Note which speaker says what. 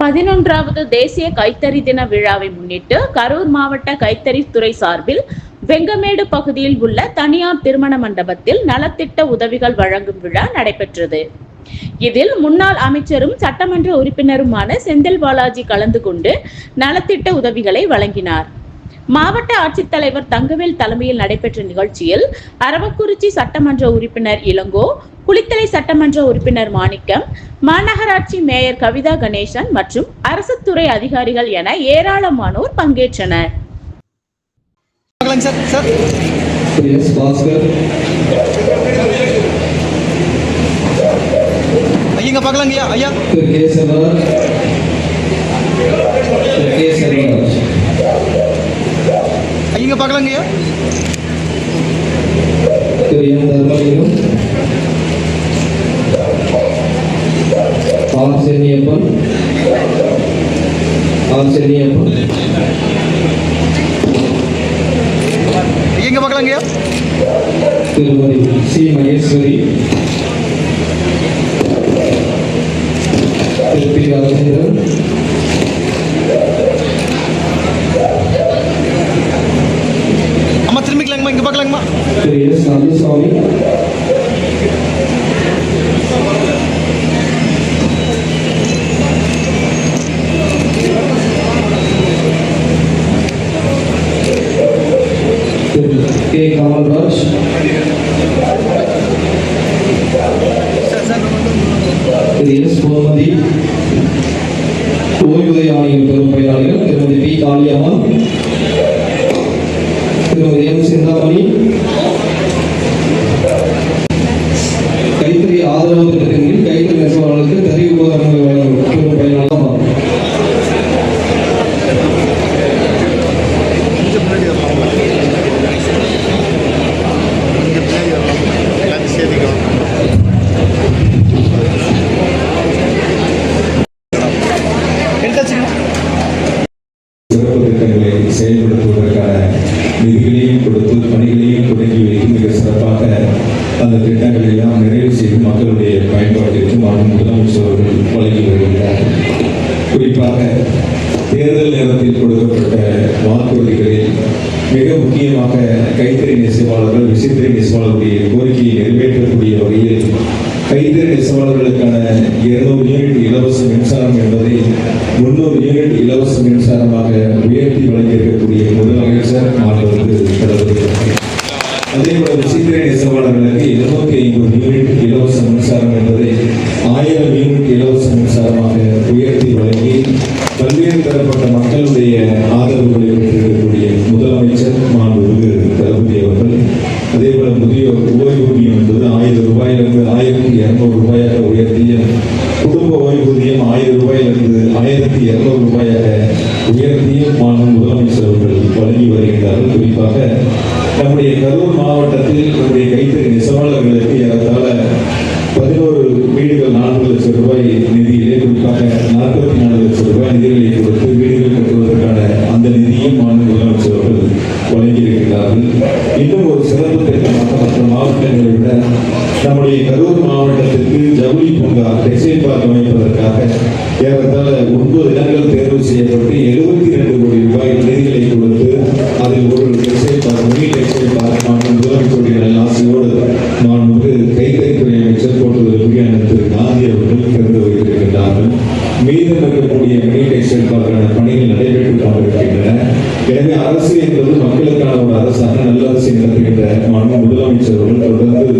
Speaker 1: பதினொன்றாவது தேசிய கைத்தறி தின விழாவை முன்னிட்டு கரூர் மாவட்ட கைத்தறித்துறை சார்பில் வெங்கமேடு பகுதியில் உள்ள தனியார் திருமண மண்டபத்தில் நலத்திட்ட உதவிகள் வழங்கும் விழா நடைபெற்றது. இதில் முன்னாள் அமைச்சரும் சட்டமன்ற உறுப்பினருமான செந்தில் பாலாஜி கலந்து கொண்டு நலத்திட்ட உதவிகளை வழங்கினார். மாவட்ட ஆட்சித்தலைவர் தங்கவேல் தலைமையில் நடைபெற்ற நிகழ்ச்சியில் அரவக்குறிச்சி சட்டமன்ற உறுப்பினர் இளங்கோ குளித்தலை சட்டமன்ற உறுப்பினர் மாணிக்கம் மாநகராட்சி மேயர் கவிதா கணேசன் மற்றும் அரசு துறை அதிகாரிகள் என ஏராளமானோர் பங்கேற்றனர்.
Speaker 2: பார்க்கலாங்க சார் சார்.
Speaker 3: எஸ் பாஸ்கர்
Speaker 2: ஐயங்க பார்க்கலாங்க ஐயா. ஐயா
Speaker 3: Thiru K Selvaraj R Chenniappan R Chenniappan
Speaker 2: ஐயங்க பார்க்கலாங்க
Speaker 3: Thirumathi C. Maheswari. Thiru P Rajendran. K Kamalraj
Speaker 2: sir
Speaker 3: Thiru S Gomathi ஓய்வூதிய ஆணையம் பெரும் பயனாளிகள் திருமதி பி காளியம்மாள் திருமதி எம் சிந்தாமணி கைத்தறி ஆதரவு திட்டத்தின் கீழ் கைத்தறி நெசவாளர்களுக்கு தறி உபகரணங்கள் வழங்கும் பெரும் பயனாளிகள்
Speaker 4: சிறப்பு திட்டங்களை செயல்படுத்துவதற்கான நிதிகளையும் கொடுத்து பணிகளையும் தொடங்கி வைத்து மிக சிறப்பாக அந்த திட்டங்களை எல்லாம் நிறைவு செய்து மக்களுடைய பயன்பாட்டிற்கு மாநில முதலமைச்சர் அவர்கள் வழங்கி வருகிறார்கள் குறிப்பாக தேர்தல் நேரத்தில் கொடுக்கப்பட்ட வாக்குறுதிகளில் மிக முக்கியமாக கைத்தறி நெசவாளர்கள் விசைத்தறி நெசவாளர்களுடைய கோரிக்கையை நிறைவேற்றக்கூடிய வகையில் கைத்தறி நெசவாளர்களுக்கான இருநூறு யூனிட் இலவச மின்சாரம் என்பதை முன்னூறு யூனிட் இலவச மின்சாரமாக உயர்த்தி வழங்கியிருக்கக்கூடிய முதலமைச்சர் மாணவர்களுக்கு அதே போல விசித்திரை நெசவாளர்களுக்கு இருநூத்தி ஐம்பது யூனிட் உயர்த்திய மாநில முதலமைச்சர் அவர்கள் வழங்கி வருகின்றார்கள். குறிப்பாக நம்முடைய கரூர் மாவட்டத்தில் நம்முடைய கைத்தறி நெசவாளர்களுக்கு ஏறத்தாழ பதினோரு வீடுகள் நான்கு லட்சம் ரூபாய் நிதியிலே குறிப்பாக நாற்பத்தி நாலு லட்சம் ரூபாய் நிதிகளை கொடுத்து வீடுகள் கட்டுவதற்கான அந்த நிதியும் மாநில முதலமைச்சர் அவர்கள் வழங்கியிருக்கிறார்கள் இன்னும் ஒரு சிறப்பு திட்டமாக மற்ற மாவட்டங்களை விட நம்முடைய கரூர் மாவட்டத்திற்கு ஜவுளி பூங்கா டெக்ஸ்டைல் பார்க் அமைப்பதற்காக ஏறத்தாழ ஒன்பது இடங்கள் தேர்வு செய்யப்பட்டு டெக்ஸ்டைல் முதலமைச்சருடைய நல்ல ஆசையோடு நான் வந்து கைத்தறித்துறை அமைச்சர் போட்டுவதற்கு திரு காந்தி அவர்கள் திறந்து வைத்திருக்கின்றார்கள் மீதம் இருக்கக்கூடிய மினி டெக்ஸ்டைல் பணிகள் நடைபெற்றுக் கொண்டிருக்கின்றன. எனவே அரசு என்பது மக்களுக்கான ஒரு அரசாக நல்ல அரசு நடத்துகின்ற மாநில முதலமைச்சர் அவர்கள் தொடர்ந்து